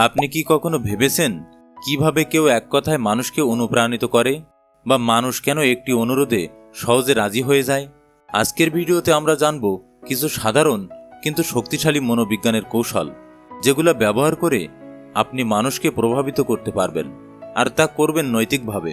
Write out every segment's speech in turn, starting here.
আপনি কি কখনো ভেবেছেন কীভাবে কেউ এক কথায় মানুষকে অনুপ্রাণিত করে বা মানুষ কেন একটি অনুরোধে সহজে রাজি হয়ে যায়? আজকের ভিডিওতে আমরা জানব কিছু সাধারণ কিন্তু শক্তিশালী মনোবিজ্ঞানের কৌশল, যেগুলো ব্যবহার করে আপনি মানুষকে প্রভাবিত করতে পারবেন আর তা করবেন নৈতিকভাবে।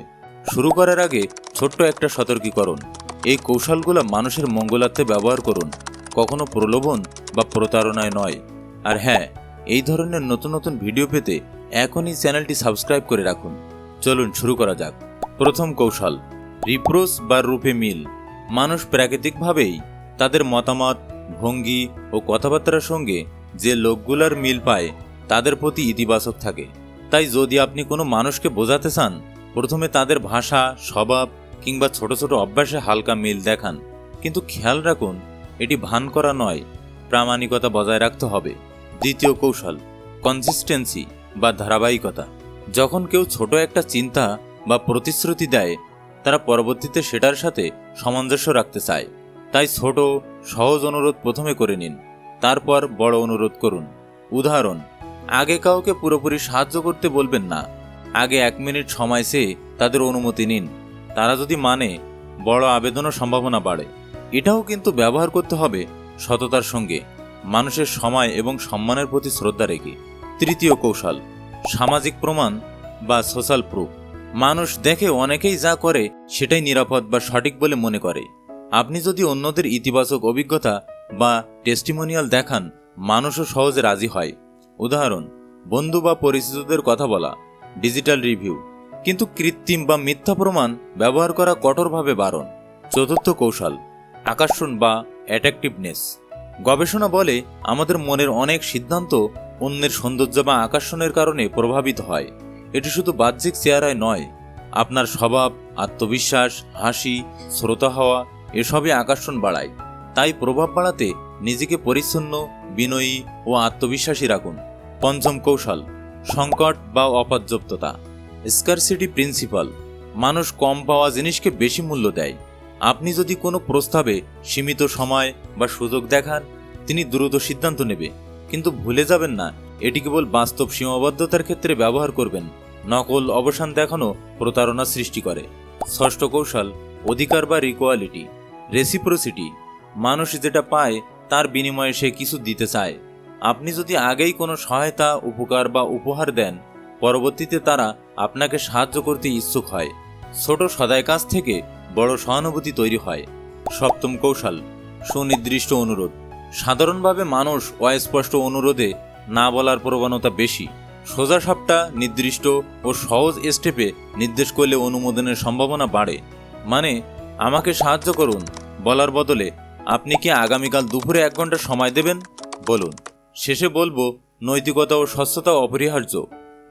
শুরু করার আগে ছোট্ট একটা সতর্কীকরণ। এই কৌশলগুলো মানুষের মঙ্গলার্থে ব্যবহার করুন, কখনো প্রলোভন বা প্রতারণায় নয়। আর হ্যাঁ এই ধরনের নতুন নতুন ভিডিও পেতে এখনই চ্যানেলটি সাবস্ক্রাইব করে রাখুন। চলুন শুরু করা যাক। প্রথম কৌশল, রিপ্রোস বা রূপে মিল। মানুষ প্রাকৃতিকভাবেই তাদের মতামত, ভঙ্গি ও কথাবার্তার সঙ্গে যে লোকগুলার মিল পায়, তাদের প্রতি ইতিবাচক থাকে। তাই যদি আপনি কোনো মানুষকে বোঝাতে চান, প্রথমে তাদের ভাষা, স্বভাব কিংবা ছোট ছোট অভ্যাসে হালকা মিল দেখান। কিন্তু খেয়াল রাখুন, এটি ভান করা নয়, প্রামাণিকতা বজায় রাখতে হবে। দ্বিতীয় কৌশল কনসিস্টেন্সি বা ধারাবাহিকতা। যখন কেউ ছোট একটা চিন্তা বা প্রতিশ্রুতি দেয়, তারা পরবর্তীতে সেটার সাথে সামঞ্জস্য রাখতে চায়। তাই ছোট, সহজ অনুরোধ প্রথমে করে নিন, তারপর বড় অনুরোধ করুন। উদাহরণ, আগে কাউকে পুরোপুরি সাহায্য করতে বলবেন না। আগে এক মিনিট সময় চেয়ে তাদের অনুমতি নিন। তারা যদি মানে বড় আবেদনও সম্ভাবনা বাড়ে। এটাও কিন্তু ব্যবহার করতে হবে সততার সঙ্গে। মানুষের সময় এবং সম্মানের প্রতি শ্রদ্ধা রেখে। তৃতীয় কৌশল, সামাজিক প্রমাণ বা সোশ্যাল প্রুফ মানুষ দেখে অনেকেই যা করে সেটাই নিরাপদ বা সঠিক বলে মনে করে। আপনি যদি অন্যদের ইতিবাচক অভিজ্ঞতা বা টেস্টিমোনিয়াল দেখান, মানুষও সহজে রাজি হয়। উদাহরণ, বন্ধু বা পরিচিতদের কথা বলা ডিজিটাল রিভিউ কিন্তু কৃত্রিম বা মিথ্যা প্রমাণ ব্যবহার করা কঠোরভাবে বারণ। চতুর্থ কৌশল, আকর্ষণ বা অ্যাট্রাকটিভনেস গবেষণা বলে আমাদের মনের অনেক সিদ্ধান্ত অন্যের সৌন্দর্য বা আকর্ষণের কারণে প্রভাবিত হয়। এটি শুধু বাহ্যিক চেহারায় নয়, আপনার স্বভাব, আত্মবিশ্বাস, হাসি, শ্রোতা হওয়া, এসবই আকর্ষণ বাড়ায়। তাই প্রভাব বাড়াতে নিজেকে পরিচ্ছন্ন, বিনয়ী ও আত্মবিশ্বাসী রাখুন। পঞ্চম কৌশল, সংকট বা অপর্যাপ্ততা। স্কারসিটি প্রিন্সিপাল মানুষ কম পাওয়া জিনিসকে বেশি মূল্য দেয়। আপনি যদি কোনো প্রস্তাবে সীমিত সময় বা সুযোগ দেখান, তিনি দ্রুত সিদ্ধান্ত নেবে। কিন্তু ভুলে যাবেন না, এটি কেবল বাস্তব সীমাবদ্ধতার ক্ষেত্রে ব্যবহার করবেন। নকল অবসান দেখানো প্রতারণা সৃষ্টি করে। ষষ্ঠ কৌশল, অধিকার বা রিকোয়ালিটি রেসিপ্রোসিটি মানুষ যেটা পায়, তার বিনিময়ে সে কিছু দিতে চায়। আপনি যদি আগেই কোনো সহায়তা, উপকার বা উপহার দেন, পরবর্তীতে তারা আপনাকে সাহায্য করতে ইচ্ছুক হয়। ছোট সদায় কাজ থেকে বড় সহানুভূতি তৈরি হয়। সপ্তম কৌশল, সুনির্দিষ্ট অনুরোধ। সাধারণভাবে মানুষ অস্পষ্ট অনুরোধে না বলার প্রবণতা বেশি। সোজা সাপটা নির্দিষ্ট ও সহজ স্টেপে নির্দেশ করলে অনুমোদনের সম্ভাবনা বাড়ে। মানে আমাকে সাহায্য করুন, বলার বদলে আপনি কি আগামীকাল দুপুরে এক ঘণ্টা সময় দেবেন? বলুন। শেষে বলব, নৈতিকতা ও স্বচ্ছতা অপরিহার্য।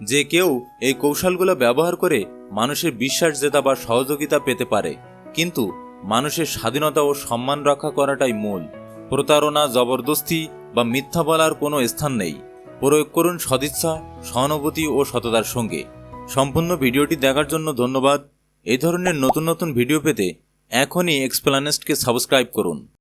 যে কেউ এই কৌশলগুলো ব্যবহার করে মানুষের বিশ্বাস জেতা বা সহযোগিতা পেতে পারে, কিন্তু মানুষের স্বাধীনতা ও সম্মান রক্ষা করাটাই মূল। প্রতারণা, জবরদস্তি বা মিথ্যা বলার কোনো স্থান নেই। প্রয়োগ করুন সদিচ্ছা, সহানুভূতি ও সততার সঙ্গে। সম্পূর্ণ ভিডিওটি দেখার জন্য ধন্যবাদ। এই ধরনের নতুন নতুন ভিডিও পেতে এখনই এক্সপ্লানেস্টকে সাবস্ক্রাইব করুন।